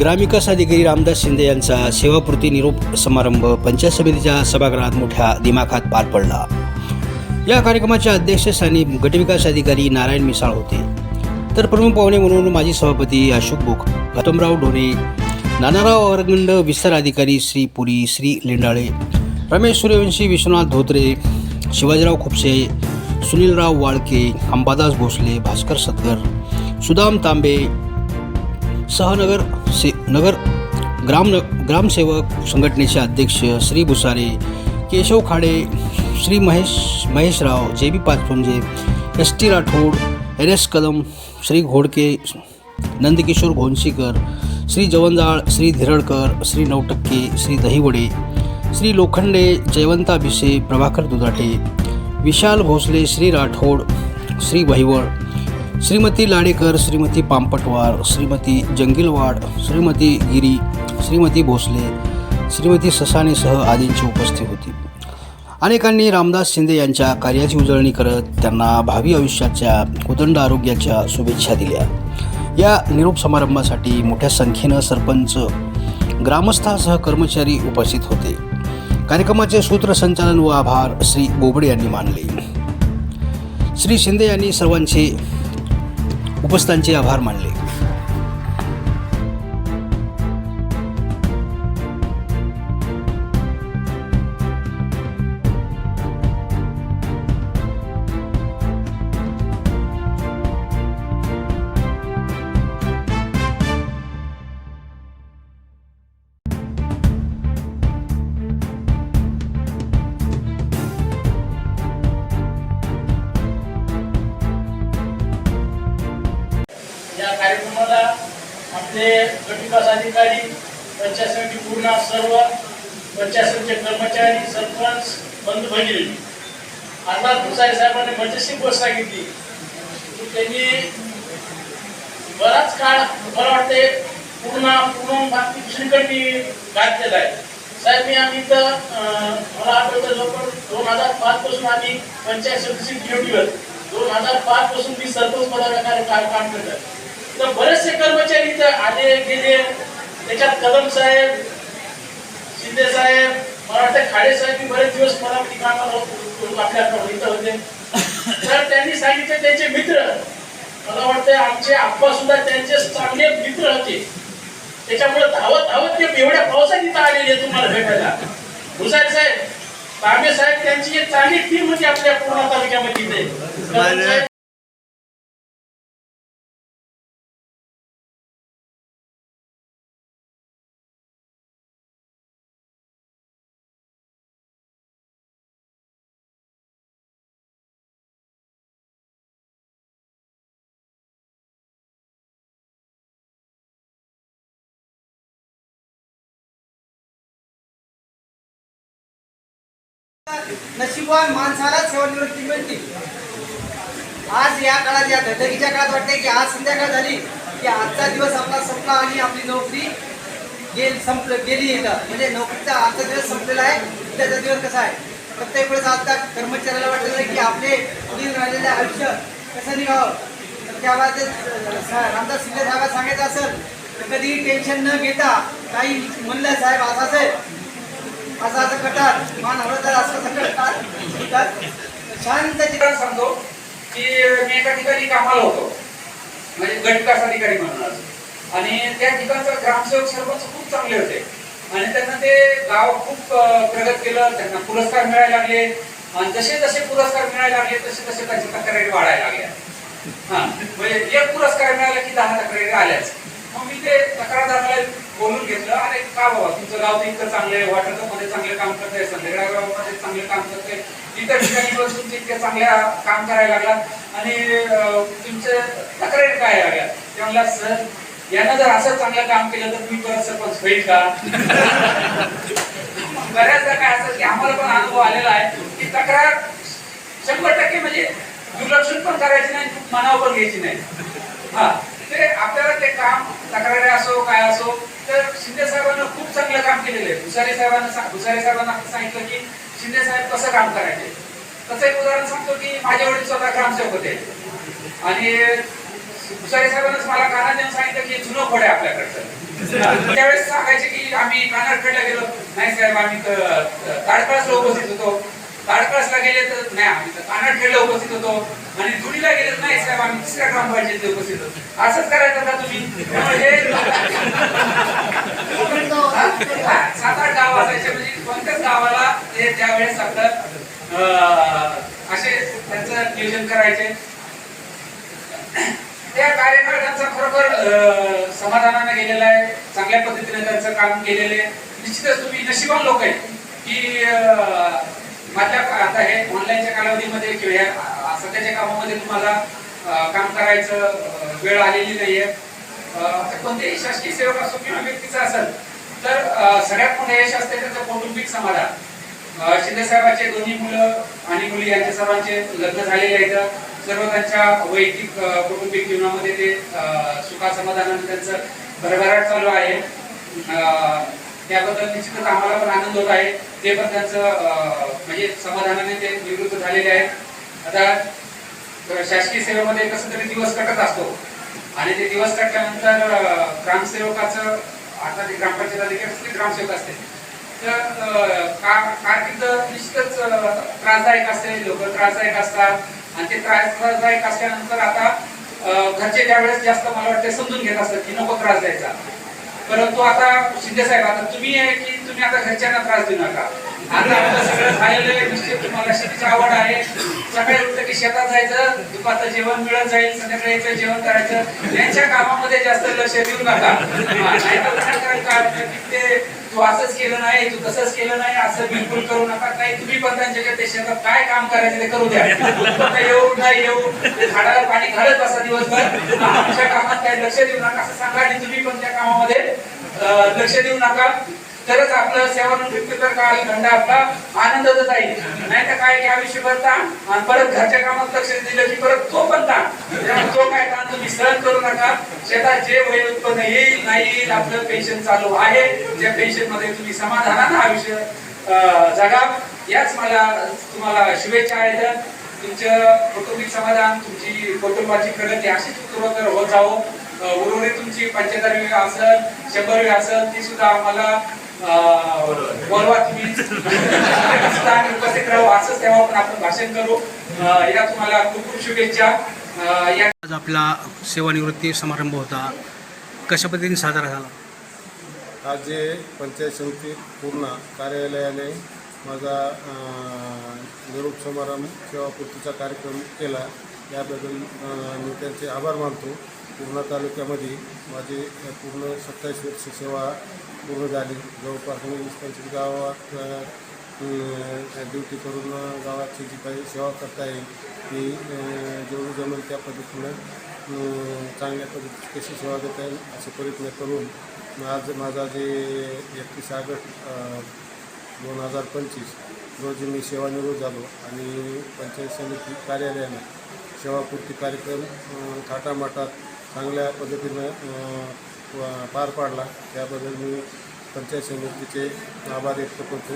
ग्रामविकास अधिकारी रामदास शिंदे यांचा सेवापूर्ती निरोप समारंभ पंचायत समितीच्या सभागृहात मोठ्या दिमाखात पार पडला. या कार्यक्रमाच्या अध्यक्षस्थानी गटविकास अधिकारी नारायण मिसाळ होते. तर प्रमुख पाहुणे म्हणून माजी सभापती अशोक बुक गौतमराव ढोणे नानाराव अरगंड विस्तार अधिकारी श्री पुरी श्री लेंडाळे रमेश सूर्यवंशी विश्वनाथ धोत्रे शिवाजीराव खुपसे सुनीलराव वाळके अंबादास भोसले भास्कर सतगर सुदाम तांबे सहनगर से नगर ग्राम ग्रामसेवक संघटनेचे अध्यक्ष Shri Bhusare Keshav Khade Shri Mahesh Maheshrao J B Pachpunje S T Rathod N S Kadam Shri Ghodke Nandkishor Ghonshikar Shri Jawanjal Shri Dhiradkar Shri Navtakke Shri Dahiwade Shri Lokhande Jaywanta Bhise Prabhakar Dudhate Vishal Bhosale Shri Rathod Shri Vahival Shrimati Ladekar Shrimati Pampatwar Shrimati Jangilwad Shrimati Giri Shrimati Bhosale Shrimati ससानेसह आदींची उपस्थिती होती. अनेकांनी रामदास शिंदे यांच्या कार्याची उजळणी करत त्यांना भावी आयुष्याच्या उदंड आरोग्याच्या शुभेच्छा दिल्या. या निरोप समारंभासाठी मोठ्या संख्येनं सरपंच ग्रामस्थासह कर्मचारी उपस्थित होते. कार्यक्रमाचे सूत्रसंचालन व आभार श्री बोबडे यांनी मानले. श्री शिंदे यांनी सर्वांचे उपस्थांचे आभार मानले. आपले गटविकास अधिकारी पंचायत समिती पूर्ण सर्व पंचायत समितीचे कर्मचारी सरपंच बंधू भगिनी. आता भुसारी साहेबांनी मजेशी गोष्ट सांगितली. की त्यांनी बराच काळ मला वाटते पूर्ण पूर्ण बाकी दुसरीकडे घातलेला आहे. साहेब मी आम्ही तर मला आठवतं जवळपास दोन हजार पाच पासून आम्ही पंचायत समितीची ड्युटीवर दोन हजार पाच पासून मी सरपंच पदाचा काम काम करत आहे. तर बरेचसे कर्मचारी इथं आले गेले. त्याच्यात कदम साहेब शिंदे साहेब मला वाटतं खाडे साहेब बरेच दिवस मला होतो- आपल्याकडे इथं होते. तर त्यांनी सांगितलं त्यांचे मित्र मला वाटतं आमचे आप्पा सुद्धा त्यांचे चांगले मित्र होते. त्याच्यामुळे धावत धावत ते एवढ्या पावसात इथं आलेले तुम्हाला भेटायला. भुसारे साहेब तांबे साहेब त्यांची एक चांगली टीम होती आपल्या पूर्ण तालुक्यामध्ये नशिबवान माणसाला सेवानिवृत्ती मिळते. आज या काळात या धगधगीच्या काळात वाटते की आज संध्याकाळ झाली की आजचा दिवस आपला संपला आणि आपली नोकरी गेल संपल गेली म्हणजे नोकरीचा आजचा दिवस संपलेला आहे त्याचा दिवस कसा आहे? प्रत्येक वेळेस आता कर्मचाऱ्याला वाटलेलं की आपले पुढील राहिलेले आयुष्य कसं निघावं? तर त्याला ते रामदास शिंदे साहेबांना सांगायचं असेल तर कधीही टेन्शन न घेता काही म्हणलं साहेब असं असेल असं असं कटार. मान हवं तर असं असं शांत चित्र सांगतो की मी एका ठिकाणी कामाला होतो. म्हणजे गट अधिकारी म्हणून आणि त्या ठिकाणचा ग्रामसेवक सरपंच खूप चांगले होते. आणि त्यांना ते गाव खूप प्रगत केलं. त्यांना पुरस्कार मिळायला लागले. आणि जसे जसे पुरस्कार मिळायला लागले तसे तसे त्यांच्या तक्रारी वाढायला लागल्या. हा म्हणजे एक पुरस्कार मिळाला की दहा तक्रारी आल्याच. मग मी ते तक्रारदाराला बोलून का बाबा? तुमचं गाव तर इतकं चांगलं आहे वाटत मध्ये चांगले काम करतंय संध्याकाळ गावामध्ये चांगलं काम करतंय. इतर ठिकाणी पण तुमचे इतके चांगल्या काम करायला लागलात. आणि तुमचे तक्रारी काय लागल्या ते म्हणला सर यानं जर असं चांगलं काम केलं तर मी परत सरपंच होईल का? बऱ्याचदा काय असं की आम्हाला पण अनुभव आलेला आहे की तक्रार शंभर टक्के म्हणजे दुर्लक्षण पण करायची नाही मनावर पण घ्यायची नाही. हा. ते आपल्याला ते काम तक्रारी असो काय असो तर शिंदे साहेबांना खूप चांगलं काम केलेलं आहे. भुसारे साहेबांना भुसारे साहेबांना सांगितलं की शिंदे साहेब कसं काम करायचे? तसं एक उदाहरण सांगतो की माझे वडील स्वतः ग्रामसेवक होते. आणि भुसारे साहेबांनाच मला काना देऊन सांगितलं की जुनं खोड आहे आपल्याकडचं. त्यावेळेस सांगायचे की आम्ही कानाडखेडला गेलो. नाही साहेब आम्ही तर ताडकळसला उपस्थित होतो. ताडकळसला गेले तर नाही आम्ही तर कानाडखेडला उपस्थित होतो. आणि धुळीला गेले तर नाही साहेब आम्ही तिसऱ्या ग्रामपंचायतीत उपस्थित होतो. असंच करायचं का तुम्ही? म्हणजे सात आठ गाव असायचे म्हणजे कोणत्याच गावाला ते त्यावेळेस आपलं असे त्यांचं नियोजन करायचे. त्या कार्यकर्त्यांचा खरोखर अं, समाधानाने गेलेला आहे चांगल्या पद्धतीने त्यांचं काम केलेले निश्चितच तुम्ही नशिबान लोक आहेत की अं, आता हे ऑनलाईनच्या कालावधीमध्ये किंवा सध्याच्या कामामध्ये तुम्हाला काम करायचं वेळ आलेली नाहीये. अं, शासकीय सेवक असो किंवा व्यक्तीचा असेल तर सगळ्यात मोठं यश असते त्याचं कौटुंबिक समाधान. अं, शिंदे साहेबांचे दोन्ही मुलं आणि मुली यांच्या सर्वांचे लग्न झालेले आहेत. सर्व त्यांच्या वैयक्तिक कौटुंबिक जीवनामध्ये ते सुखा समाधानाने त्यांचं भरभराट चालू आहे. अं, त्याबद्दल निश्चितच आम्हाला पण आनंद होत आहे. ते पण त्यांचं म्हणजे समाधानाने ते निवृत्त झालेले आहेत. आता शासकीय सेवेमध्ये कसं तरी दिवस कटत असतो. आणि ते दिवस कटल्यानंतर ग्रामसेवकाचं आता ते ग्रामपंचायत अधिकारी असते ग्रामसेवक असते तर का- कारकीर्द निश्चितच त्रासदायक असते. लोक त्रासदायक असतात. आणि ते त्रास त्रासदायक असल्यानंतर आता घरचे त्यावेळेस जास्त मला वाटते समजून घेत असतात की नको त्रास द्यायचा. परंतु आता शिंदे साहेब आता तुम्ही आहे की तुम्ही आता घरच्यांना त्रास देऊ नका. आता आपलं सगळं झालेलं आहे निश्चित तुम्हाला शेतीची आवड आहे. सकाळी उठलं की शेतात जायचं दुपारचं जेवण मिळत जाईल संध्याकाळीचं जेवण करायचं. यांच्या कामामध्ये जास्त लक्ष देऊ नका. काय ते तू असंच केलं नाही तू तसंच केलं नाही असं बिलकुल करू नका. नाही तुम्ही पण त्यांच्याकडे ते शेतात काय काम करायचं ते करू द्या. फक्त येऊ नाही येऊ झाडावर झाडाला पाणी घालत असा दिवसभर. आमच्या कामात काही लक्ष देऊ नका असं सांगा आणि तुम्ही पण त्या कामामध्ये लक्ष देऊ नका. तरच आपलं सेवन तर काही खंड आपला आनंदाचा जाईल नाही तर काय आयुष्य करता आणि परत घरच्या कामात लक्ष दिलं की परत तो पण ताण तो काय ताण तुम्ही सहन करू नका. शेतात जे वय उत्पन्न येईल नाही येईल आपलं पेन्शन चालू आहे. त्या पेन्शनमध्ये तुम्ही समाधानानं आयुष्य जगा. याच मला तुम्हाला शुभेच्छा आहेत. तुमचं कौटुंबिक समाधान तुमची कुटुंबाची प्रगती अशीच उत्तरोत्तर होत जावं. अं, उर्वरित तुमची पंच्याहत्तरवी असेल शंभरवी असेल ती सुद्धा आम्हाला तुम्ही उपस्थित राहू असंच तेव्हा पण आपण भाषण करू. या तुम्हाला खूप खूप शुभेच्छा. या आज आपला सेवानिवृत्ती समारंभ होता. कशा पद्धतीने साजरा झाला? आज जे पंचायत समिती पूर्ण कार्यालयाने माझा निरोप समारंभ सेवापूर्तीचा कार्यक्रम केला. याबद्दल मी त्यांचे आभार मानतो. पूर्णा तालुक्यामध्ये माझी पूर्ण सत्तावीस वर्ष सेवा पूर्ण झाली. जवळपास मी वीस पंचवीस गावात ड्युटी करून गावाची जी काही सेवा करता येईल ती अं, जेवढी जमेल त्या पद्धतीनं चांगल्या पद्धतीची कशी सेवा देता येईल असे प्रयत्न करून आज माझा जे एकतीस ऑगस्ट दोन हजार पंचवीस रोजी मी सेवानिवृत्त झालो आणि पंचायत समिती कार्यालयाने सेवापूर्ती कार्यक्रम थाटामाटात चांगल्या पद्धतीनं पार पाडला. त्याबद्दल मी पंचायत समितीचे आभार व्यक्त करतो.